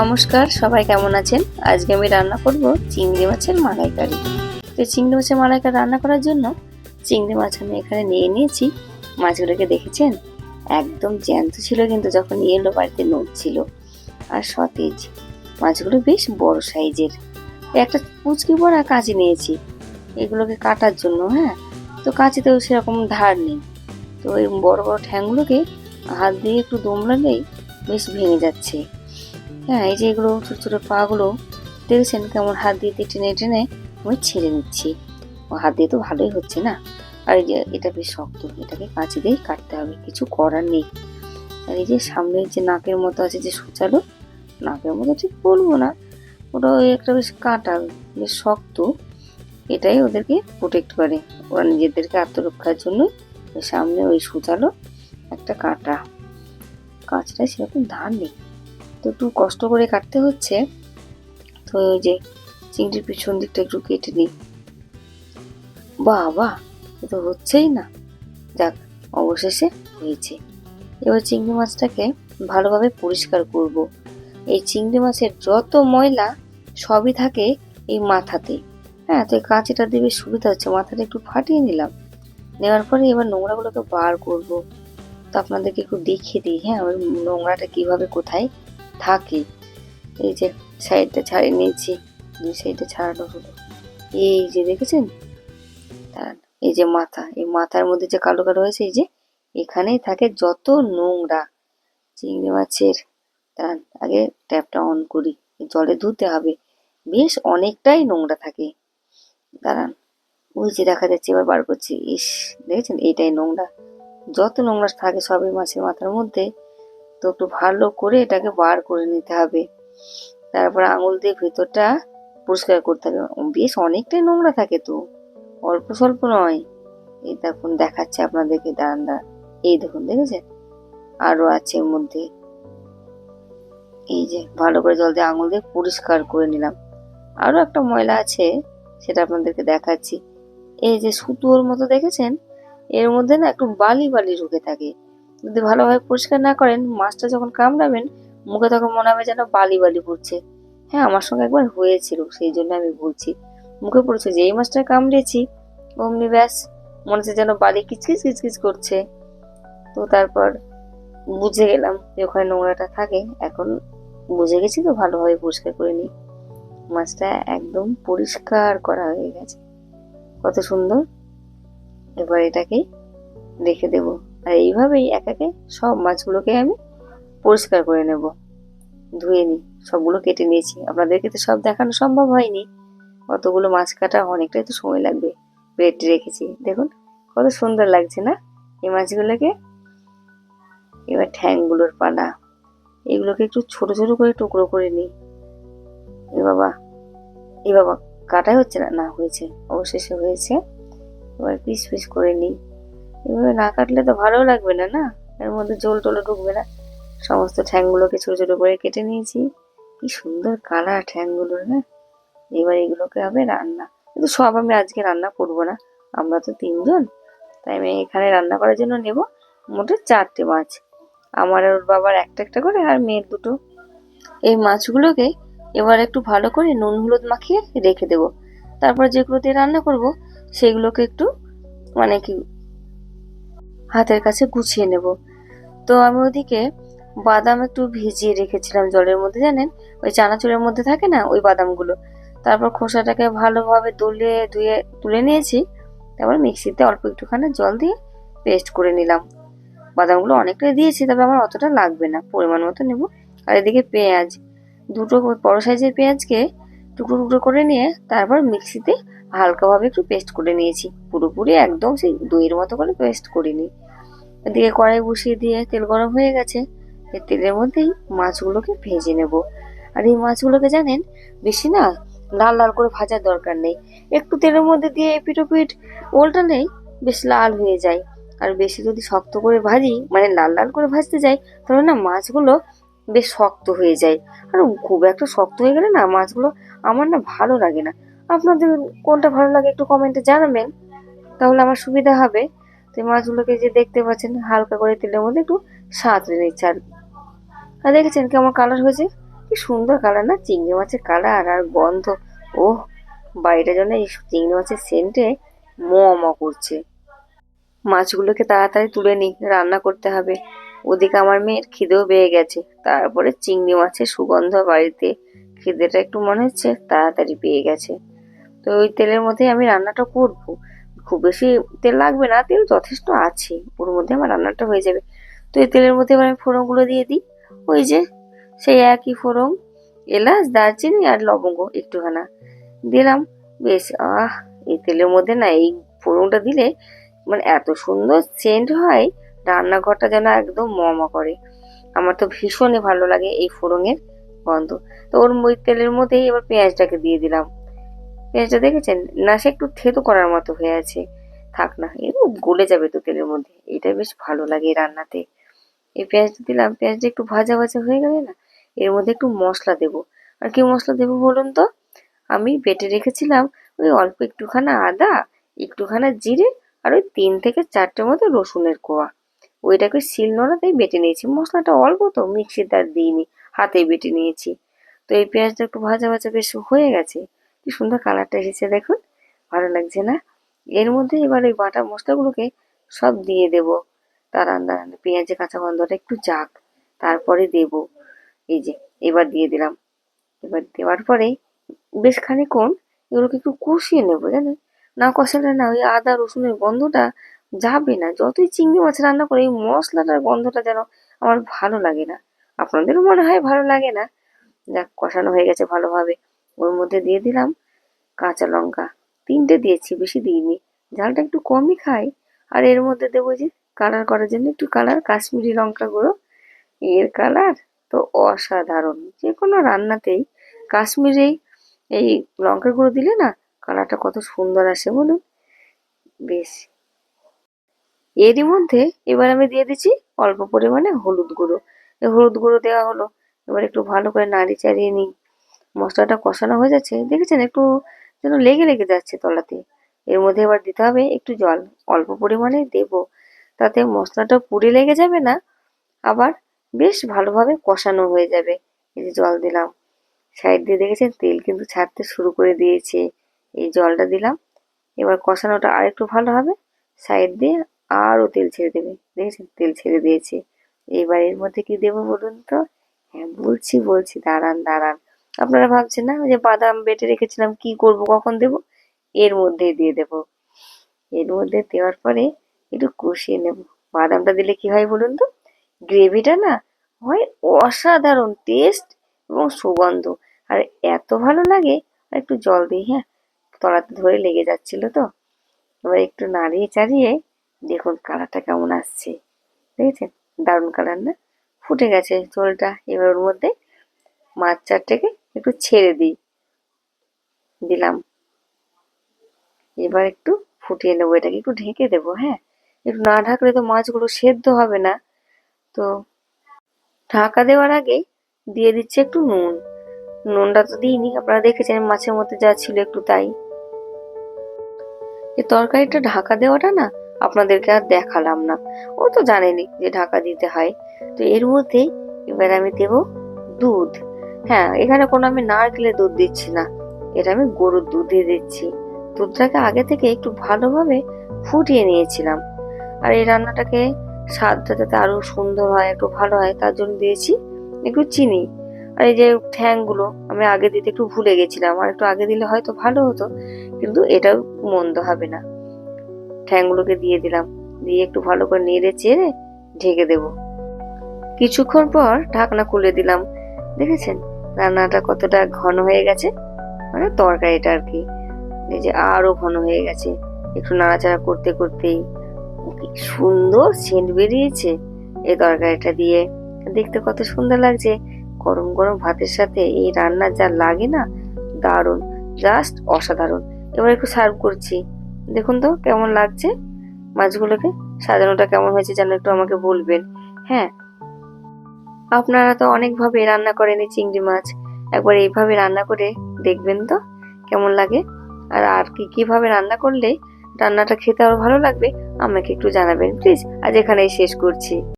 নমস্কার, সবাই কেমন আছেন? আজকে আমি রান্না করব চিংড়ি মাছের মালাইকারি। তো চিংড়ি মাছের মালাইকারি রান্না করার জন্য চিংড়ি মাছ আমি এখানে নিয়ে নিয়েছি। মাছগুলোকে দেখেছেন? একদম জ্যান্ত ছিল কিন্তু যখন নিয়ে এলো বাড়িতে ছিল আর সতেজ। মাছগুলো বেশ বড় সাইজের। একটা কুচকি বড় কাঁচি নিয়েছি। এগুলোকে কাটার জন্য হ্যাঁ? তো কাঁচিতেও সেরকম ধার নেই। তো ওই বড় বড় ঠ্যাংগুলোকে হাত দিয়ে একটু দমলালেই বেশ ভেঙে যাচ্ছে। হ্যাঁ এই যে এগুলো ছোটো ছোটো পাগুলো দেখেছেন কেমন হাত দিয়ে টেনে টেনে আমি ছেড়ে নিচ্ছি। ও হাত দিয়ে তো ভালোই হচ্ছে না? আর এই যে এটা বেশ শক্ত, এটাকে কাঁচি দিয়েই কাটতে হবে, কিছু করার নেই। আর এই যে সামনের যে নাকের মতো আছে যে সুচালো, নাকের মতো ঠিক বলব না, ওটা ওই একটা বেশ কাঁটা, বেশ শক্ত, এটাই ওদেরকে প্রোটেক্ট করে। ওরা নিজেদেরকে আত্মরক্ষার জন্য সামনে ওই সুচালো একটা কাঁটা। কাঁচটায় সেরকম ধার নেই। তো একটু কষ্ট করে কাটতে হচ্ছে, তো ওই যে চিংড়ির পিছন দিকটা একটু কেটে নিই। বাহ এ তো হচ্ছেই না। যাক, অবশেষে হয়েছে। এবার চিংড়ি মাছটাকে ভালোভাবে পরিষ্কার করব। এই চিংড়ি মাছের যত ময়লা সবই থাকে এই মাথাতে হ্যাঁ তো এই কাঁচিটা দিয়ে সুবিধা হচ্ছে, মাথাটা একটু ফাটিয়ে নিলাম। নেওয়ার পরে এবার নোংরাগুলোকে বার করব। তো আপনাদেরকে একটু দেখিয়ে দিই হ্যাঁ ওই নোংরাটা কীভাবে কোথায় থাকে। এই যে সাইডটা ছাড়িয়ে নিয়েছি দুই সাইডে ছাড়ানো হলো। এই যে দেখেছেন? দাঁড়ান, এই যে মাথা এই মাথার মধ্যে যে কালো কালো হয়েছে এই যে এখানেই থাকে যত নোংরা চিংড়ি মাছের। দাঁড়ান আগে ট্যাপটা অন করি জলে ধুতে হবে। বেশ অনেকটাই নোংরা থাকে। দাঁড়ান ওই যে দেখা যাচ্ছে এবার বার করছি। ইস দেখেছেন? এইটাই নোংরা। যত নোংরা থাকে সবই মাছের মাথার মধ্যে। তো একটু ভালো করে এটাকে বার করে নিতে হবে। তারপর আঙুল দিয়ে ভেতরটা পরিষ্কার করতে হবে। বেশ অনেকটাই নোংরা থাকে তো। অল্প স্বল্প নয়। এই দেখুন, দেখাচ্ছে আপনাদেরকে দাঁড়ান এই দেখুন, দেখেছেন? আরও আছে এর মধ্যে। এই যে, ভালো করে জল দিয়ে আঙুল দিয়ে পরিষ্কার করে নিলাম। আরও একটা ময়লা আছে, সেটা আপনাদেরকে দেখাচ্ছি। এই যে সুতোর মতো, দেখেছেন? এর মধ্যে না একটু বালি বালি ঢুকে থাকে। যদি ভালোভাবে পরিষ্কার না করেন, মাছটা যখন কামড়াবেন, মুখে তখন মনে হবে যেন বালি বালি পড়ছে। হ্যাঁ আমার সঙ্গে একবার হয়েছিল, সেই জন্য আমি বলছি। মুখে পড়েছে, যেই মাছটা কামড়েছি, অমনি ব্যাস, মনে হচ্ছে যেন বালি কিচকিচ কিচকিচ করছে। তো তারপর বুঝে গেলাম যে ওখানে নোংরাটা থাকে, এখন বুঝে গেছি তো ভালোভাবে পরিষ্কার করে নিই। মাছটা একদম পরিষ্কার করা হয়ে গেছে। কত সুন্দর। এবার এটাকে রেখে দেবো। আর এইভাবেই এক একে সব মাছগুলোকে আমি পরিষ্কার করে নেব। ধুয়ে নিই, সবগুলো কেটে নিয়েছি। আপনাদেরকে তো সব দেখানো সম্ভব হয়নি। অতগুলো মাছ কাটা অনেকটাই তো সময় লাগবে। প্লেট রেখেছি। দেখুন, কত সুন্দর লাগছে না? এই মাছগুলোকে এবার ঠ্যাংগুলোর পানা। এগুলোকে একটু ছোট ছোট করে টুকরো করে নিই। এ বাবা এ বাবা, কাটাই হচ্ছে না? না, হয়েছে। অবশেষে হয়েছে। এবার পিস পিস করে নিই। এভাবে না কাটলে তো ভালো লাগবে না না? এর মধ্যে জল টলও ঢুকবে না। সমস্ত ঠ্যাংগুলোকে ছোট ছোট করে কেটে নিয়েছি। কি সুন্দর কালার ঠ্যাংগুলোর, না? এবার এগুলোকে হবে রান্না। কিন্তু সব আমি আজকে রান্না করব না। আমরা তো তিনজন। তাই আমি এখানে রান্না করার জন্য নেব মোটে চারটে মাছ। আমার ওর বাবার একটা একটা করে আর মেয়ের দুটো। এই মাছগুলোকে এবার একটু ভালো করে নুন হলুদ মাখিয়ে রেখে দেব। তারপর যেগুলো দিয়ে রান্না করব, সেগুলোকে একটু মানে কি হাতের কাছে গুছিয়ে নেব। তো আমি ওদিকে বাদাম একটু ভিজিয়ে রেখেছিলাম জলের মধ্যে, জানেন? ওই চানাচুরের মধ্যে থাকে না, ওই বাদামগুলো। তারপর খোসাটাকে ভালোভাবে দলে, ধুয়ে, তুলে নিয়েছি। তারপর মিক্সিতে অল্প একটুখানি জল দিয়ে পেস্ট করে নিলাম। বাদামগুলো অনেকটাই দিয়েছি, তবে আমার অতটা লাগবে না, পরিমাণ মতো নেব। আর এদিকে পেঁয়াজ, দুটো বড় সাইজের পেঁয়াজকে টুকরো টুকরো করে নিয়ে তারপর মিক্সিতে হালকাভাবে একটু পেস্ট করে নিয়েছি। পুরোপুরি একদম সেই দইয়ের মতো করে পেস্ট করিনি। এদিকে কড়াই বসিয়ে দিয়ে তেল গরম হয়ে গেছে তেলের মধ্যেই মাছগুলোকে ভেজে নেব। আর এই মাছগুলোকে জানেন, বেশি না, লাল লাল করে ভাজার দরকার নেই। একটু তেলের মধ্যে দিয়ে এপিট ওপিট নেই, বেশ লাল হয়ে যায়। আর বেশি যদি শক্ত করে ভাজি মানে লাল লাল করে ভাজতে যাই, তাহলে না মাছগুলো বেশ শক্ত হয়ে যায়। আর খুব একটা শক্ত হয়ে গেলে না মাছগুলো আমার না ভালো লাগে না। আপনাদের কোনটা ভালো লাগে একটু কমেন্টে জানাবেন, তাহলে আমার সুবিধা হবে। তো এই মাছগুলোকে যে দেখতে পাচ্ছেন, হালকা করে তেলের মধ্যে একটু সাঁতরে নিচ্ছে আর আর দেখেছেন কেমন কালার হয়েছে? কি সুন্দর কালার না? চিংড়ি মাছের কালার আর গন্ধ। ও বাইরে যেন এই চিংড়ি মাছের সেন্টে ম করছে। মাছগুলোকে তাড়াতাড়ি তুলে নিই, রান্না করতে হবে। ওদিকে আমার মেয়ের খিদেও পেয়ে গেছে। তারপরে চিংড়ি মাছের সুগন্ধ বাড়িতে। খিদেটা একটু মনে হচ্ছে, তাড়াতাড়ি পেয়ে গেছে। তো ওই তেলের মধ্যেই আমি রান্নাটা করব। খুব বেশি তেল লাগবে না, তেল যথেষ্ট আছে। ওর মধ্যে আমার রান্নাটা হয়ে যাবে। তো এই তেলের মধ্যে এবার আমি ফোড়নগুলো দিয়ে দিই। ওই যে সেই একই ফোড়ন, এলাচ, দারচিনি আর লবঙ্গ একটুখানা দিলাম। বেশ, আহ, এই তেলের মধ্যে না এই ফোড়নটা দিলে মানে এত সুন্দর সেন্ট হয়, রান্নাঘরটা যেন একদম মমা করে। আমার তো ভীষণই ভালো লাগে এই ফোড়নের গন্ধ। তো ওর ওই তেলের মধ্যেই এবার পেঁয়াজটাকে দিয়ে দিলাম। পেঁয়াজটা দেখেছেন? না, সে একটু থেতো করার মতো হয়ে আছে। থাক না এরকম গলে যাবে তো তেলের মধ্যে। এটা বেশ ভালো লাগে রান্নাতে। এই পেঁয়াজটা দিলাম, পেঁয়াজটা একটু ভাজা ভাজা হয়ে গেলে না, এর মধ্যে একটু মশলা দেবো। আর কি মশলা দেবো বলুন তো? আমি বেটে রেখেছিলাম ওই অল্প একটুখানা আদা, একটুখানা জিরে আর ওই তিন থেকে চারটে মতো রসুনের কোয়া। ওইটাকে শিল নোড়াতেই বেটে নিয়েছি। মশলাটা অল্প তো, মিক্সিতে আর দিইনি, হাতেই বেটে নিয়েছি। তো এই পেঁয়াজটা একটু ভাজা ভাজা বেশ হয়ে গেছে। কি সুন্দর কালারটা এসেছে দেখুন। ভালো লাগছে না? এর মধ্যে এবার ওই বাটা মশলাগুলোকে সব দিয়ে দেব। দাঁড়ান দাঁড়ান পেঁয়াজের কাঁচা গন্ধটা একটু যাক, তারপরে দেব। এই যে, এবার দিয়ে দিলাম। এবার দেওয়ার পরে বেশ খানিক্ষণ এগুলোকে একটু কষিয়ে নেব, জানেন? না কষালে না ওই আদা, রসুনের গন্ধটা যাবে না। যতই চিংড়ি মাছ রান্না করে, এই মশলাটার গন্ধটা যেন আমার ভালো লাগে না। আপনাদেরও মনে হয় ভালো লাগে না? যাক, কষানো হয়ে গেছে ভালোভাবে। ওর মধ্যে দিয়ে দিলাম কাঁচা লঙ্কা। তিনটে দিয়েছি, বেশি দিইনি। ঝালটা একটু কমই খাই। আর এর মধ্যে দেবো যে কালার করার জন্য একটু কালার কাশ্মীরি লঙ্কা গুঁড়ো। এর কালার তো অসাধারণ। যে কোনো রান্নাতেই কাশ্মীরি এই লঙ্কা গুঁড়ো দিলে না কালারটা কত সুন্দর আসে বলুন। বেশ। এরই মধ্যে এবার আমি দিয়ে দিচ্ছি অল্প পরিমাণে হলুদ গুঁড়ো। এই হলুদ গুঁড়ো দেওয়া হলো। এবার একটু ভালো করে নাড়ি চাড়িয়ে নিই। মশলাটা কষানো হয়ে যাচ্ছে, দেখেছেন? একটু যেন লেগে লেগে যাচ্ছে তলাতে। এর মধ্যে এবার দিতে হবে একটু জল। অল্প পরিমাণে দেব। তাতে মশলাটা পুড়ে লেগে যাবে না, আবার বেশ ভালোভাবে কষানো হয়ে যাবে। এই যে জল দিলাম। সাইড দিয়ে দেখেছেন? তেল কিন্তু ছাড়তে শুরু করে দিয়েছে। এই জলটা দিলাম। এবার কষানোটা আর একটু ভালো হবে। সাইড দিয়ে আরও তেল ছেড়ে দেবে। দেখেছেন? তেল ছেড়ে দিয়েছে। এবার এর মধ্যে কি দেবো বলুন তো? হ্যাঁ বলছি বলছি। দাঁড়ান দাঁড়ান। আপনারা ভাবছেন না? যে বাদাম বেটে রেখেছিলাম, কি করব, কখন দেব? এর মধ্যেই দিয়ে দেব। এর মধ্যে দেওয়ার পরে একটু কষিয়ে নেব। বাদামটা দিলে কি হয় বলুন তো? গ্রেভিটা না হয় অসাধারণ টেস্ট এবং সুগন্ধ। আর এত ভালো লাগে, আর একটু জল দিই হ্যাঁ? তলাতে ধরে লেগে যাচ্ছিল তো। এবার একটু নাড়িয়ে চাড়িয়ে দেখুন কালারটা কেমন আসছে। দেখেছেন? দারুণ কালার না? ফুটে গেছে ঝোলটা। এবার ওর মধ্যে মাছ চারটাকে একটু ছেড়ে দিই। দিলাম। এবার একটু ফুটিয়ে নেব, এটাকে একটু ঢেকে দেবো হ্যাঁ? একটু না ঢাকলে তো মাছগুলো সেদ্ধ হবে না। তো ঢাকা দেওয়ার আগে দিয়ে দিচ্ছে একটু নুন। নুনটা তো দিইনি, আপনারা দেখেছেন মাছের মধ্যে যা ছিল একটু তাই। এই তরকারিটা ঢাকা দেওয়াটা না আপনাদেরকে আর দেখালাম না। ও তো জানেনি যে ঢাকা দিতে হয়। তো এর মধ্যে এবার আমি দেব দুধ। হ্যাঁ এখানে কোনো আমি নারকেলের দুধ দিচ্ছি না। এটা আমি গরুর দুধ দিয়ে দিচ্ছি। দুধটাকে আগে থেকে একটু ভালোভাবে ফুটিয়ে নিয়েছিলাম। আর এই রান্নাটাকে স্বাদটা যাতে আরও সুন্দর হয়, একটু ভালো হয়, তার জন্য দিয়েছি একটু চিনি। আর এই যে ঠ্যাংগুলো, আমি আগে দিতে একটু ভুলে গেছিলাম। আর একটু আগে দিলে হয়তো ভালো হতো, কিন্তু এটাও মন্দ হবে না। ঠ্যাংগুলোকে দিয়ে দিলাম। দিয়ে একটু ভালো করে নেড়ে চেড়ে ঢেকে দেব। কিছুক্ষণ পর ঢাকনা খুলে দিলাম। দেখেছেন? রান্নাটা কতটা ঘন হয়ে গেছে মানে তরকারিটা আর কি। এই যে আরও ঘন হয়ে গেছে, একটু নাড়াচাড়া করতে করতেই। সুন্দর সেন্ট বেরিয়েছে এই তরকারিটা দিয়ে। দেখতে কত সুন্দর লাগছে, গরম গরম ভাতের সাথে এই রান্না যা লাগে না, দারুণ জাস্ট অসাধারণ। এবার একটু সার্ভ করছি। দেখুন তো কেমন লাগছে, মাছগুলোকে, সাজানোটা কেমন হয়েছে যেন একটু আমাকে বলবেন। হ্যাঁ আপনারা তো অনেকভাবে রান্না করেন এই চিংড়ি মাছ। একবার এইভাবে রান্না করে দেখবেন তো, কেমন লাগে? আর আর কি, কীভাবে রান্না করলে রান্নাটা খেতে আরও ভালো লাগবে, আমাকে একটু জানাবেন, প্লিজ। আজ এখানেই শেষ করছি।